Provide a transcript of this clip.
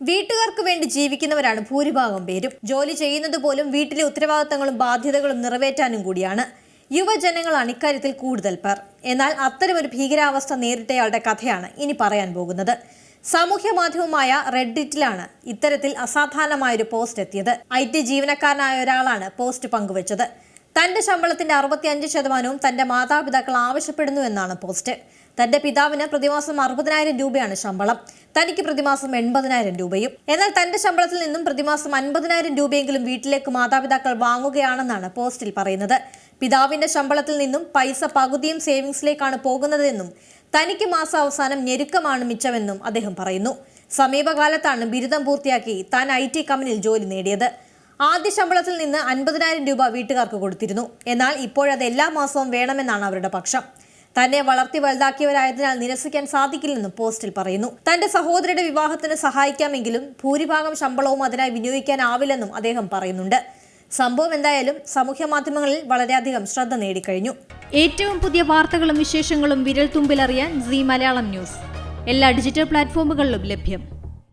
വീട്ടുകാർക്ക് വേണ്ടി ജീവിക്കുന്നവരാണ് ഭൂരിഭാഗം പേരും. ജോലി ചെയ്യുന്നത് പോലും വീട്ടിലെ ഉത്തരവാദിത്തങ്ങളും ബാധ്യതകളും നിറവേറ്റാനും കൂടിയാണ്. യുവജനങ്ങളാണ് ഇക്കാര്യത്തിൽ കൂടുതൽ പേർ. എന്നാൽ അത്തരമൊരു ഭീകരാവസ്ഥ നേരിട്ടയാളുടെ കഥയാണ് ഇനി പറയാൻ പോകുന്നത്. സാമൂഹ്യ മാധ്യമമായ റെഡിറ്റിലാണ് ഇത്തരത്തിൽ അസാധാരണമായൊരു പോസ്റ്റ് എത്തിയത്. ഐ ടി ജീവനക്കാരനായ ഒരാളാണ് പോസ്റ്റ് പങ്കുവച്ചത്. തന്റെ ശമ്പളത്തിന്റെ അറുപത്തിയഞ്ച് ശതമാനവും തന്റെ മാതാപിതാക്കൾ ആവശ്യപ്പെടുന്നു എന്നാണ് പോസ്റ്റ്. തന്റെ പിതാവിന് പ്രതിമാസം അറുപതിനായിരം രൂപയാണ് ശമ്പളം. തനിക്ക് പ്രതിമാസം എൺപതിനായിരം രൂപയും എന്നാൽ തന്റെ ശമ്പളത്തിൽ നിന്നും പ്രതിമാസം അൻപതിനായിരം രൂപയെങ്കിലും വീട്ടിലേക്ക് മാതാപിതാക്കൾ വാങ്ങുകയാണെന്നാണ് പോസ്റ്റിൽ പറയുന്നത്. പിതാവിന്റെ ശമ്പളത്തിൽ നിന്നും പൈസ പകുതിയും സേവിങ്സിലേക്കാണ് പോകുന്നതെന്നും തനിക്ക് മാസാവസാനം ഞെരുക്കമാണ് മിച്ചമെന്നും അദ്ദേഹം പറയുന്നു. സമീപകാലത്താണ് ബിരുദം പൂർത്തിയാക്കി താൻ ഐ ടി കമ്പനിയിൽ ജോലി നേടിയത്. ആദ്യ ശമ്പളത്തിൽ നിന്ന് അൻപതിനായിരം രൂപ വീട്ടുകാർക്ക് കൊടുത്തിരുന്നു. എന്നാൽ ഇപ്പോഴത് എല്ലാ മാസവും വേണമെന്നാണ് അവരുടെ പക്ഷം. തന്നെ വളർത്തി വലുതാക്കിയവരായതിനാൽ നിരസിക്കാൻ സാധിക്കില്ലെന്നും പോസ്റ്റിൽ പറയുന്നു. തന്റെ സഹോദരിയുടെ വിവാഹത്തിന് സഹായിക്കാമെങ്കിലും ഭൂരിഭാഗം ശമ്പളവും അതിനായി വിനിയോഗിക്കാനാവില്ലെന്നും അദ്ദേഹം പറയുന്നുണ്ട്. സംഭവം എന്തായാലും സാമൂഹ്യ മാധ്യമങ്ങളിൽ വളരെയധികം ശ്രദ്ധ നേടിക്കഴിഞ്ഞു. ഏറ്റവും പുതിയ വാർത്തകളും വിശേഷങ്ങളും വിരൽ തുമ്പിലറിയാൻ സി മലയാളം ന്യൂസ്. എല്ലാ ഡിജിറ്റൽ പ്ലാറ്റ്ഫോമുകളിലും ലഭ്യം.